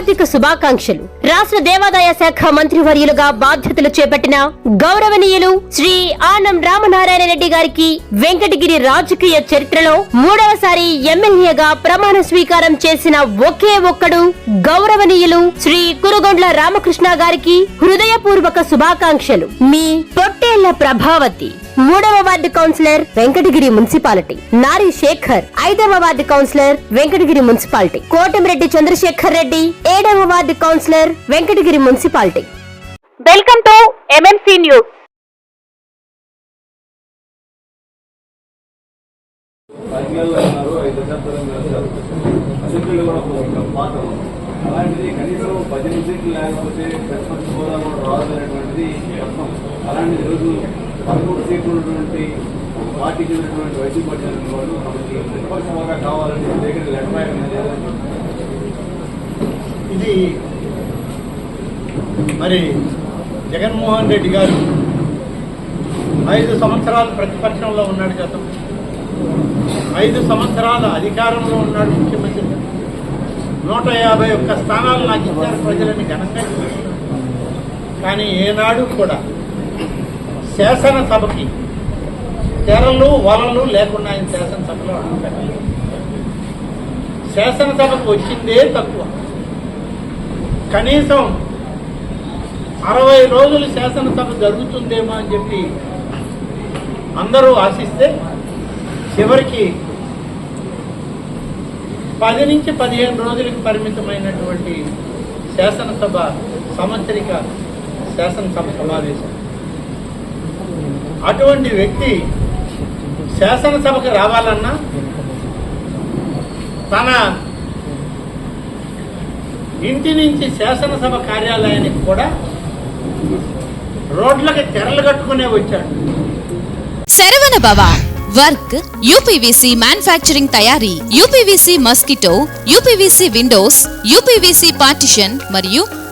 హార్దిక శుభాకాంక్షలు. రాష్ట్ర దేవాదాయ శాఖ మంత్రివర్యులుగా బాధ్యతలు చేపట్టిన గౌరవనీయులు శ్రీ ఆనం రామనారాయణ రెడ్డి గారికి వెంకటగిరి రాజకీయ చరిత్రలో మూడవసారి ఎమ్మెల్యేగా ప్రమాణ స్వీకారం చేసిన ఒకే ఒక్కడు గౌరవనీయులు శ్రీ కురుగొండ్ల రామకృష్ణ గారికి హృదయపూర్వక శుభాకాంక్షలు. మీ పొట్టేళ్ళ ప్రభావతి. మూడవ ward councillor Venkatagiri municipality. Nari Shekhar ఐదవ ward councillor Venkatagiri municipality. Kotamireddy Chandrasekhar Reddy ఏడవ ward councillor Venkatagiri municipality. Welcome to MMC news. అలాంటిది కనీసం పద్దెనిమిది సీట్లు లేకపోతే ప్రతిపక్ష హోదా కూడా రాదు అనేటువంటిది అర్థం అలాంటిది ఈరోజు పదమూడు సీట్లు ఉన్నటువంటి ఒక పార్టీకి ఉన్నటువంటి వైసీపీ పార్టీ చెందిన వాళ్ళు మనకి ప్రతిపక్ష కావాలని దగ్గర లెటర్ ఇది మరి జగన్మోహన్ రెడ్డి గారు ఐదు సంవత్సరాలు ప్రతిపక్షంలో ఉన్నాడు గతం ఐదు సంవత్సరాల అధికారంలో ఉన్నాడు ముఖ్యమంత్రి. నూట యాభై ఒక్క స్థానాలు నాకు ఇచ్చారు ప్రజలని ఘనంగా. కానీ ఏనాడు కూడా శాసనసభకి తెరలు వలలు లేకుండా ఆయన శాసనసభలో అడుగు పెట్టలేదు. శాసనసభకు వచ్చిందే తక్కువ. కనీసం అరవై రోజులు శాసనసభ జరుగుతుందేమో అని చెప్పి అందరూ ఆశిస్తే చివరికి పది నుంచి పదిహేను రోజులకు పరిమితమైనటువంటి శాసనసభ సంవత్సరిక శాసనసభ సమావేశం. అటువంటి వ్యక్తి శాసనసభకు రావాలన్నా తన ఇంటి నుంచి శాసనసభ కార్యాలయానికి కూడా రోడ్లకు తెరలు కట్టుకునే వచ్చాడు. Saravana Baba work UPVC manufacturing తయారీ UPVC mosquito UPVC windows UPVC partition మరియు